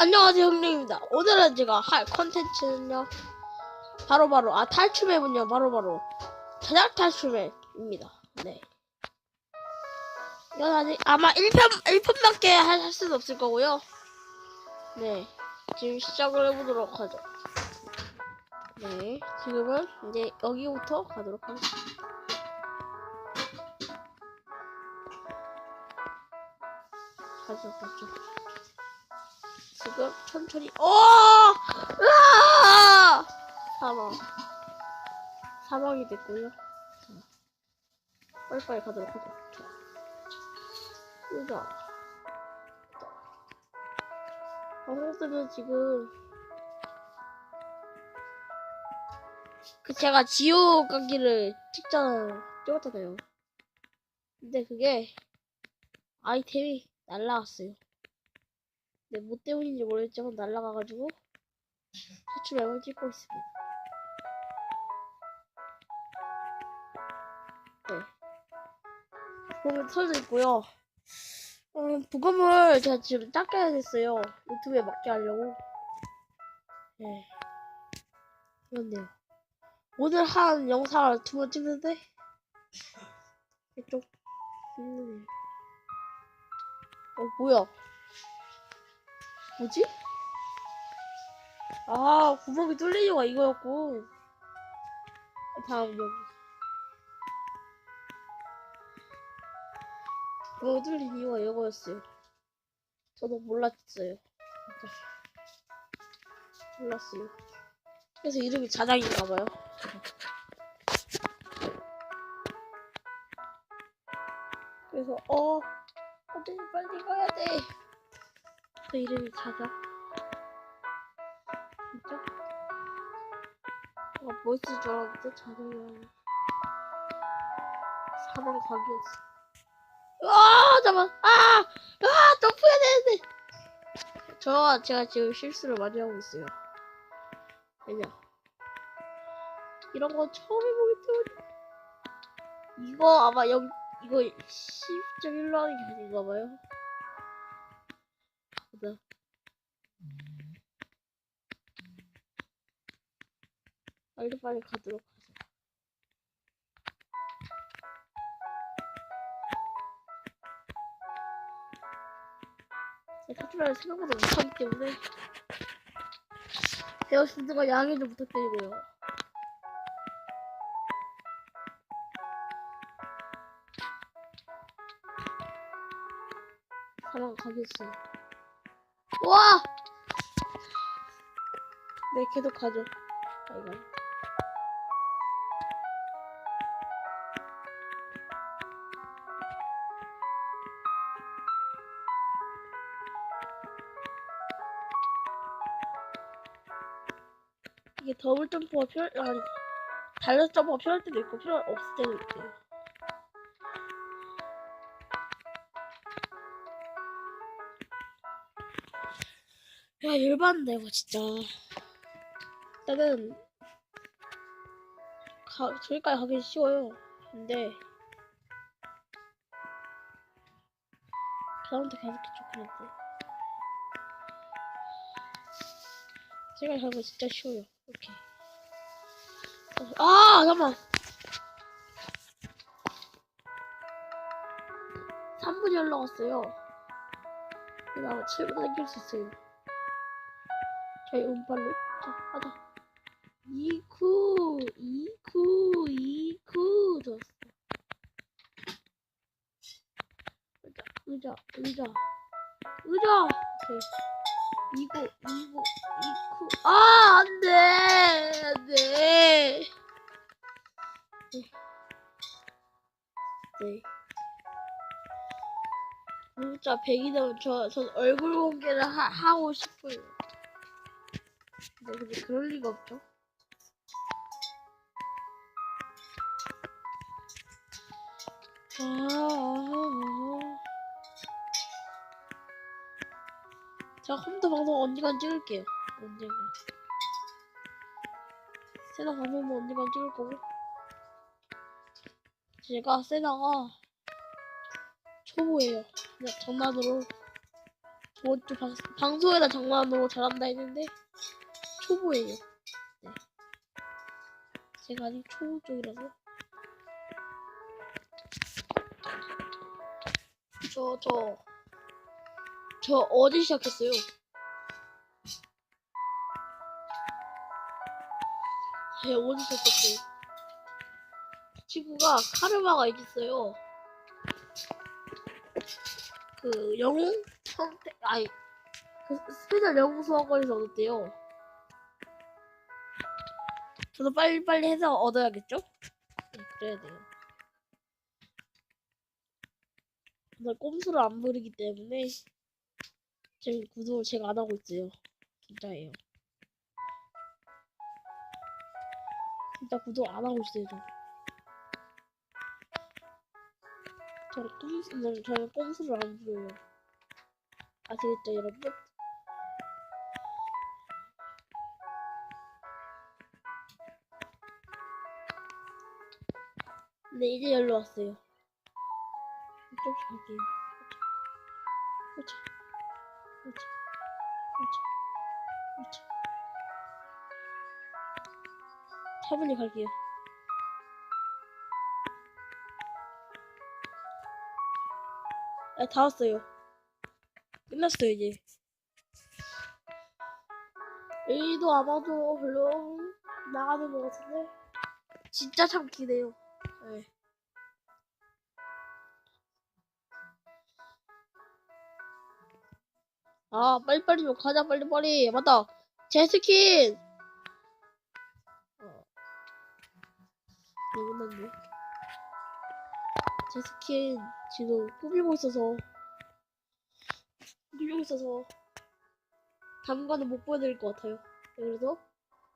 안녕하세요 형님입니다. 오늘은 제가 할 컨텐츠는요. 바로바로 아 탈출맵은요 바로바로. 저작 탈출맵입니다. 네. 이건 아직 아마 1편 1편밖에 할, 할 수는 없을 거고요. 네. 지금 시작을 해보도록 하죠. 네. 지금은 이제 여기부터 가도록 하겠습니다. 가죠 가죠 지금 천천히. 어! 으아! 사망. 사망이 됐고요. 자, 빨리빨리 가도록 하죠 자, 으자 방송들은 지금 그 제가 지옥 가기를 찍잖아요 찍었잖아요. 근데 그게 아이템이 날라갔어요 네, 뭐 때문인지 모르겠지만 날아가가지고 탈출 맵을 찍고 있습니다. 네. 부검을 터져 있고요. 음, 부검을 제가 지금 닦아야 됐어요. 유튜브에 맞게 하려고. 네. 그렇네요. 오늘 한 영상을 두 번 찍는데 좀 힘드네요. 어, 뭐야? 뭐지? 아, 구멍이 뚫린 이유가 이거였고. 다음 여기. 구멍이 뚫린 이유가 이거였어요. 저도 몰랐어요. 몰랐어요. 그래서 이름이 자장인가봐요. 그래서, 어, 어디 빨리 가야 돼. 그 이름이 자자. 진짜? 아, 멋있을 줄 알았는데, 자자가. 사망 각이었어. 아, 잠깐! 아! 아! 점프해야 되는데! 저, 제가 지금 실수를 많이 하고 있어요. 왜냐? 이런 거 처음 해보기 때문에. 이거 아마 여기, 이거 10.1로 하는 게 아닌가 봐요. 보다. 빨리 빨리 가도록 하자. 탈출을 생각보다 못하기 때문에 배우신 분들과 양해 좀 부탁드리고요. 사람 가겠어요. 와! 네, 계속 가죠. 아, 이거. 이게 더블 점프가 필요, 아니, 달려 점프가 필요할 때도 있고, 필요 없을 때도 있대 야, 열받네, 이거 진짜. 일단은, 가, 저기까지 가기 쉬워요. 근데, 그다음부터 계속 좋겠는데. 저기까지 가기 진짜 쉬워요. 이렇게. 아, 잠깐만. 3분이 올라갔어요. 그다음에 7분 당길 수 있어요. 저희 운빨로 자 하자. 이쿠 이쿠 이쿠 좋았어. 의자 의자 의자. 의자! 오케이. 이구 이구 이쿠 아 안돼! 안돼! 네. 네. 진짜 100이 되면 저, 전 얼굴 공개를 하, 하고 싶어요. 네, 근데 그럴 리가 없죠. 아, 아, 아. 제가 컴퓨터 방송 언젠간 찍을게요. 언젠간. 세나 방송도 언젠간 찍을 거고. 제가 세나가 초보예요. 그냥 장난으로 방, 방송에다 장난으로 잘한다 했는데 초보예요. 네. 제가 아직 초보 쪽이라서. 저, 저, 저 어제 시작했어요. 네, 어제 시작했어요. 친구가 카르마가 있었어요. 그 영웅 선택 아니 그 스페셜 영웅 수학원에서 얻었대요. 저도 빨리빨리 해서 얻어야겠죠? 네, 그래야 돼요. 근데 꼼수를 안 부리기 때문에 지금 구독을 제가 안 하고 있어요. 진짜예요. 진짜 구독 안 하고 있어요. 저. 저는 꼼수, 저는 꼼수를 안 부려요. 아시겠죠, 여러분? 네, 이제 열로 왔어요. 이쪽씩 갈게요. 그렇죠. 그렇죠. 그렇죠. 그렇죠. 차분히 갈게요. 아, 다 왔어요. 끝났어요, 이제. 여기도 아마도 별로 나가는 것 같은데. 진짜 참 기네요. 네. 아, 빨리빨리 좀 가자, 빨리빨리. 맞다. 제 스킨! 어. 네, 끝났네. 제 스킨 지금 꾸미고 있어서 꾸미고 있어서 당분간은 못 보여드릴 것 같아요. 네, 그래서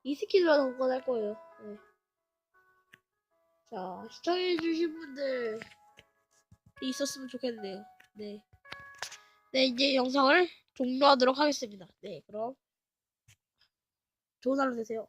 이 스킨으로 당분간 할 거예요. 네. 자 시청해주신 분들 있었으면 좋겠네요. 네. 네 이제 영상을 종료하도록 하겠습니다. 네 그럼 좋은 하루 되세요.